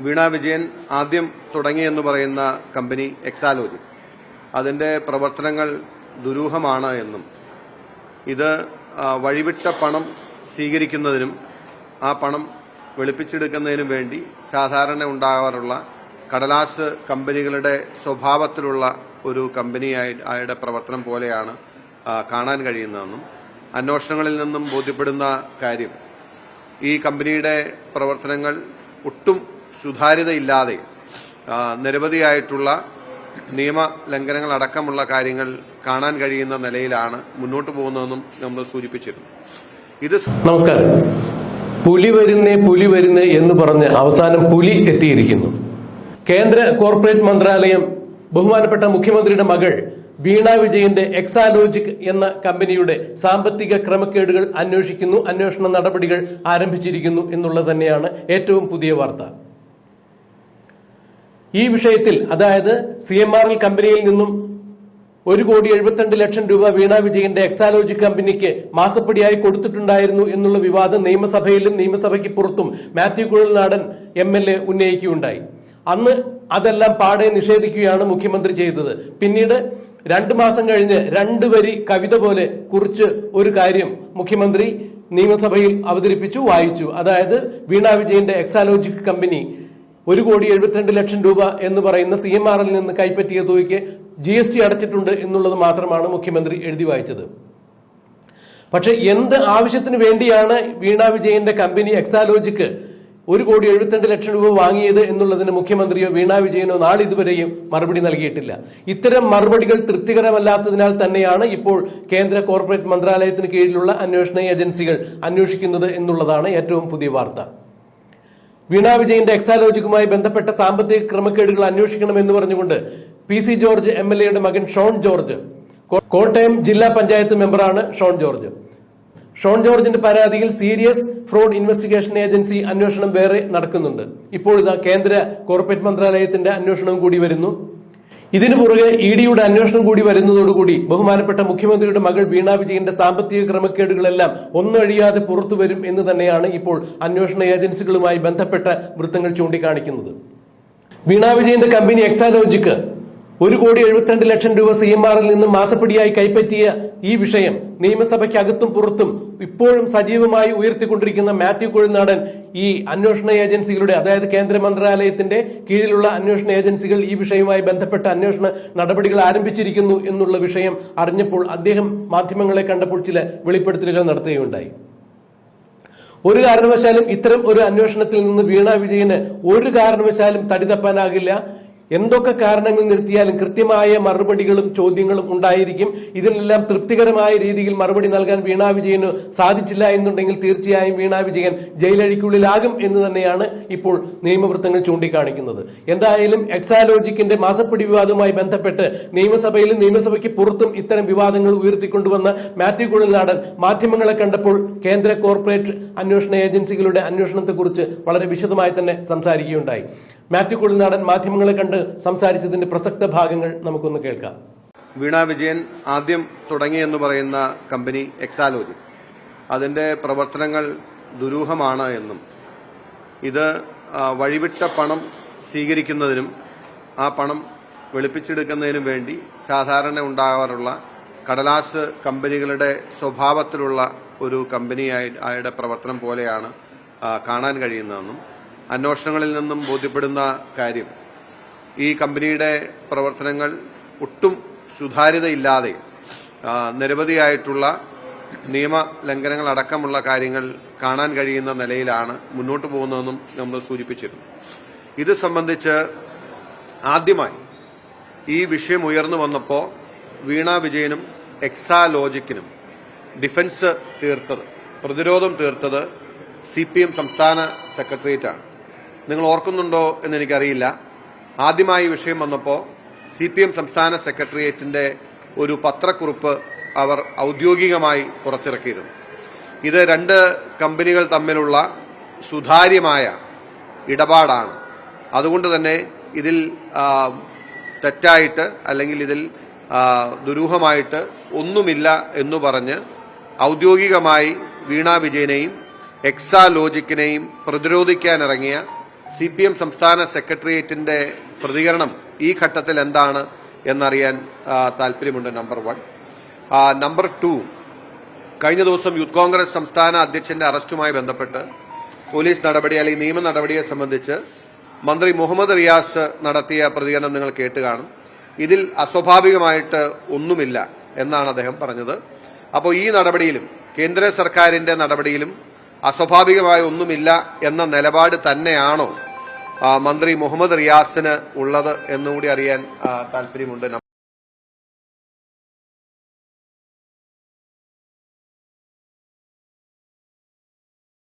വീണ വിജയൻ ആദ്യം തുടങ്ങിയെന്ന് പറയുന്ന കമ്പനി എക്സാലോജി. അതിന്റെ പ്രവർത്തനങ്ങൾ ദുരൂഹമാണ് എന്നും ഇത് വഴിവിട്ട പണം സ്വീകരിക്കുന്നതിനും ആ പണം വെളുപ്പിച്ചെടുക്കുന്നതിനും വേണ്ടി സാധാരണ ഉണ്ടാകാറുള്ള കടലാസ് കമ്പനികളുടെ സ്വഭാവത്തിലുള്ള ഒരു കമ്പനിയായി ആയുടെ പ്രവർത്തനം പോലെയാണ് കാണാൻ കഴിയുന്നതെന്നും അന്വേഷണങ്ങളിൽ നിന്നും ബോധ്യപ്പെടുന്ന കാര്യം. ഈ കമ്പനിയുടെ പ്രവർത്തനങ്ങൾ ഒട്ടും സുതാര്യതയില്ലാതെ നിരവധിയായിട്ടുള്ള നിയമ ലംഘനങ്ങൾ അടക്കമുള്ള കാര്യങ്ങൾ കാണാൻ കഴിയുന്ന നിലയിലാണ് മുന്നോട്ട് പോകുന്നതെന്നും നമ്മൾ സൂചിപ്പിച്ചിരുന്നു. ഇത് നമസ്കാരം. പുലി വരുന്നേ പുലി വരുന്നേ എന്ന് പറഞ്ഞ് അവസാനം പുലി എത്തിയിരിക്കുന്നു. കേന്ദ്ര കോർപ്പറേറ്റ് മന്ത്രാലയം ബഹുമാനപ്പെട്ട മുഖ്യമന്ത്രിയുടെ മകൾ വീണ വിജയന്റെ എക്സാലോജിക് എന്ന കമ്പനിയുടെ സാമ്പത്തിക ക്രമക്കേടുകൾ അന്വേഷിക്കുന്നു അന്വേഷണ നടപടികൾ ആരംഭിച്ചിരിക്കുന്നു എന്നുള്ളത് തന്നെയാണ് ഏറ്റവും പുതിയ വാർത്ത. ഈ വിഷയത്തിൽ അതായത് സി എം ആർ എൽ കമ്പനിയിൽ നിന്നും ഒരു കോടി എഴുപത്തിരണ്ട് ലക്ഷം രൂപ വീണ വിജയന്റെ എക്സാലോജി കമ്പനിക്ക് മാസപ്പടിയായി കൊടുത്തിട്ടുണ്ടായിരുന്നു എന്നുള്ള വിവാദം നിയമസഭയിലും നിയമസഭയ്ക്ക് പുറത്തും Mathew Kuzhalnadan M L A ഉന്നയിക്കുകയുണ്ടായി. അന്ന് അതെല്ലാം പാടെ നിഷേധിക്കുകയാണ് മുഖ്യമന്ത്രി ചെയ്തത്. പിന്നീട് രണ്ടു മാസം കഴിഞ്ഞ് രണ്ട് വരി കവിത പോലെ കുറിച്ച് ഒരു കാര്യം മുഖ്യമന്ത്രി നിയമസഭയിൽ അവതരിപ്പിച്ചു വായിച്ചു. അതായത് വീണ വിജയന്റെ എക്സാലോജിക് കമ്പനി ഒരു കോടി എഴുപത്തിരണ്ട് ലക്ഷം രൂപ എന്ന് പറയുന്ന സി എം ആറിൽ നിന്ന് കൈപ്പറ്റിയ തുകയ്ക്ക് ജി എസ് ടി അടച്ചിട്ടുണ്ട് എന്നുള്ളത് മാത്രമാണ് മുഖ്യമന്ത്രി എഴുതി വായിച്ചത്. പക്ഷെ എന്ത് ആവശ്യത്തിന് വേണ്ടിയാണ് വീണ വിജയന്റെ കമ്പനി എക്സാലോജിക്ക് ഒരു കോടി എഴുപത്തിരണ്ട് ലക്ഷം രൂപ വാങ്ങിയത് എന്നുള്ളതിന് മുഖ്യമന്ത്രിയോ വീണ വിജയനോ നാളിതുവരെയും മറുപടി നൽകിയിട്ടില്ല. ഇത്തരം മറുപടികൾ തൃപ്തികരമല്ലാത്തതിനാൽ തന്നെയാണ് ഇപ്പോൾ കേന്ദ്ര കോർപ്പറേറ്റ് മന്ത്രാലയത്തിന് കീഴിലുള്ള അന്വേഷണ ഏജൻസികൾ അന്വേഷിക്കുന്നത് എന്നുള്ളതാണ് ഏറ്റവും പുതിയ വാർത്ത. വീണ വിജയന്റെ എക്സാലോജിക്കുമായി ബന്ധപ്പെട്ട സാമ്പത്തിക ക്രമക്കേടുകൾ അന്വേഷിക്കണം എന്ന് പറഞ്ഞുകൊണ്ട് P C George M L എയുടെ മകൻ ഷോൺ ജോർജ് കോട്ടയം ജില്ലാ പഞ്ചായത്ത് മെമ്പറാണ് ഷോൺ ജോർജ്. ഷോൺ ജോർജിന്റെ പരാതിയിൽ സീരിയസ് ഫ്രോഡ് ഇൻവെസ്റ്റിഗേഷൻ ഏജൻസി അന്വേഷണം വേറെ നടക്കുന്നുണ്ട്. ഇപ്പോൾ ഇതാ കേന്ദ്ര കോർപ്പറേറ്റ് മന്ത്രാലയത്തിന്റെ അന്വേഷണം കൂടി വരുന്നു. ഇതിനു പുറകെ ഇ ഡിയുടെ അന്വേഷണം കൂടി വരുന്നതോടുകൂടി ബഹുമാനപ്പെട്ട മുഖ്യമന്ത്രിയുടെ മകൾ വീണ വിജയന്റെ സാമ്പത്തിക ക്രമക്കേടുകളെല്ലാം ഒന്നഴിയാതെ പുറത്തു വരും എന്ന് തന്നെയാണ് ഇപ്പോൾ അന്വേഷണ ഏജൻസികളുമായി ബന്ധപ്പെട്ട വൃത്തങ്ങൾ ചൂണ്ടിക്കാണിക്കുന്നത്. വീണ വിജയന്റെ കമ്പനി എക്സാലോജിക്ക് ഒരു കോടി എഴുപത്തിരണ്ട് ലക്ഷം രൂപ സി എം ആറിൽ നിന്ന് മാസപ്പടിയായി കൈപ്പറ്റിയ ഈ വിഷയം നിയമസഭയ്ക്കകത്തും പുറത്തും ഇപ്പോഴും സജീവമായി ഉയർത്തിക്കൊണ്ടിരിക്കുന്ന മാത്യു കുഴൽനാടൻ ഈ അന്വേഷണ ഏജൻസികളുടെ അതായത് കേന്ദ്ര മന്ത്രാലയത്തിന്റെ കീഴിലുള്ള അന്വേഷണ ഏജൻസികൾ ഈ വിഷയവുമായി ബന്ധപ്പെട്ട അന്വേഷണ നടപടികൾ ആരംഭിച്ചിരിക്കുന്നു എന്നുള്ള വിഷയം അറിഞ്ഞപ്പോൾ അദ്ദേഹം മാധ്യമങ്ങളെ കണ്ടപ്പോൾ ചില വെളിപ്പെടുത്തലുകൾ നടത്തുകയുണ്ടായി. ഒരു കാരണവശാലും ഇത്തരം ഒരു അന്വേഷണത്തിൽ നിന്ന് വീണ വിജയന് ഒരു കാരണവശാലും തടി തപ്പാനാകില്ല. എന്തൊക്കെ കാരണങ്ങൾ നിർത്തിയാലും കൃത്യമായ മറുപടികളും ചോദ്യങ്ങളും ഉണ്ടായിരിക്കും. ഇതിനെല്ലാം തൃപ്തികരമായ രീതിയിൽ മറുപടി നൽകാൻ വീണാ വിജയന് സാധിച്ചില്ല എന്നുണ്ടെങ്കിൽ തീർച്ചയായും വീണാ വിജയൻ ജയിലഴിക്കുള്ളിലാകും എന്ന് തന്നെയാണ് ഇപ്പോൾ നിയമവൃത്തങ്ങൾ ചൂണ്ടിക്കാണിക്കുന്നത്. എന്തായാലും എക്സാലോജിക്കിന്റെ മാസപ്പിടി വിവാദവുമായി ബന്ധപ്പെട്ട് നിയമസഭയിലും നിയമസഭയ്ക്ക് പുറത്തും ഇത്തരം വിവാദങ്ങൾ ഉയർത്തിക്കൊണ്ടുവന്ന മാത്യു കുഴൽനാടൻ മാധ്യമങ്ങളെ കണ്ടപ്പോൾ കേന്ദ്ര കോർപ്പറേറ്റ് അന്വേഷണ ഏജൻസികളുടെ അന്വേഷണത്തെക്കുറിച്ച് വളരെ വിശദമായി തന്നെ സംസാരിക്കുകയുണ്ടായി. മാത്യു കുളിനാടൻ മാധ്യമങ്ങളെ കണ്ട് സംസാരിച്ചതിന്റെ പ്രസക്ത ഭാഗങ്ങൾ നമുക്കൊന്ന് കേൾക്കാം. വീണ വിജയൻ ആദ്യം തുടങ്ങിയെന്ന് പറയുന്ന കമ്പനി എക്സാലോജി. അതിന്റെ പ്രവർത്തനങ്ങൾ ദുരൂഹമാണ് എന്നും ഇത് വഴിവിട്ട പണം സ്വീകരിക്കുന്നതിനും ആ പണം വെളുപ്പിച്ചെടുക്കുന്നതിനും വേണ്ടി സാധാരണ ഉണ്ടാകാറുള്ള കടലാസ് കമ്പനികളുടെ സ്വഭാവത്തിലുള്ള ഒരു കമ്പനിയായി പ്രവർത്തനം പോലെയാണ് കാണാൻ കഴിയുന്നതെന്നും അന്വേഷണങ്ങളിൽ നിന്നും ബോധ്യപ്പെടുന്ന കാര്യം. ഈ കമ്പനിയുടെ പ്രവർത്തനങ്ങൾ ഒട്ടും സുതാര്യതയില്ലാതെ നിരവധിയായിട്ടുള്ള നിയമ ലംഘനങ്ങൾ അടക്കമുള്ള കാര്യങ്ങൾ കാണാൻ കഴിയുന്ന നിലയിലാണ് മുന്നോട്ട് പോകുന്നതെന്നും നമ്മൾ സൂചിപ്പിച്ചിരുന്നു. ഇത് സംബന്ധിച്ച് ആദ്യമായി ഈ വിഷയം ഉയർന്നു വന്നപ്പോൾ വീണ വിജയനും എക്സാലോജിക്കിനും ഡിഫൻസ് തീർത്തത് പ്രതിരോധം തീർത്തത് സി സംസ്ഥാന സെക്രട്ടേറിയറ്റാണ്. നിങ്ങൾ ഓർക്കുന്നുണ്ടോ എന്ന് എനിക്കറിയില്ല. ആദ്യമായി വിഷയം വന്നപ്പോൾ സി പി എം സംസ്ഥാന സെക്രട്ടേറിയറ്റിന്റെ ഒരു പത്രക്കുറിപ്പ് അവർ ഔദ്യോഗികമായി പുറത്തിറക്കിയിരുന്നു. ഇത് രണ്ട് കമ്പനികൾ തമ്മിലുള്ള സുതാര്യമായ ഇടപാടാണ്. അതുകൊണ്ട് തന്നെ ഇതിൽ തെറ്റായിട്ട് അല്ലെങ്കിൽ ഇതിൽ ദുരൂഹമായിട്ട് ഒന്നുമില്ല എന്ന് പറഞ്ഞ് ഔദ്യോഗികമായി വീണ വിജയനെയും എക്സാ ലോജിക്കിനെയും പ്രതിരോധിക്കാനിറങ്ങിയ സി പി എം സംസ്ഥാന സെക്രട്ടേറിയറ്റിന്റെ പ്രതികരണം ഈ ഘട്ടത്തിൽ എന്താണ് എന്നറിയാൻ താല്പര്യമുണ്ട് നമ്പർ വൺ. നമ്പർ ടു കഴിഞ്ഞ ദിവസം യൂത്ത് കോൺഗ്രസ് സംസ്ഥാന അധ്യക്ഷന്റെ അറസ്റ്റുമായി ബന്ധപ്പെട്ട് പോലീസ് നടപടി അല്ലെങ്കിൽ നിയമ നടപടിയെ സംബന്ധിച്ച് മന്ത്രി മുഹമ്മദ് റിയാസ് നടത്തിയ പ്രതികരണം നിങ്ങൾ കേട്ട് കാണും. ഇതിൽ അസ്വാഭാവികമായിട്ട് ഒന്നുമില്ല എന്നാണ് അദ്ദേഹം പറഞ്ഞത്. അപ്പോൾ ഈ നടപടിയിലും കേന്ദ്ര സർക്കാരിന്റെ നടപടിയിലും അസ്വാഭാവികമായ ഒന്നുമില്ല എന്ന നിലപാട് തന്നെയാണോ മന്ത്രി മുഹമ്മദ് റിയാസിന് ഉള്ളത് എന്നുകൂടി അറിയാൻ താല്പര്യമുണ്ട്.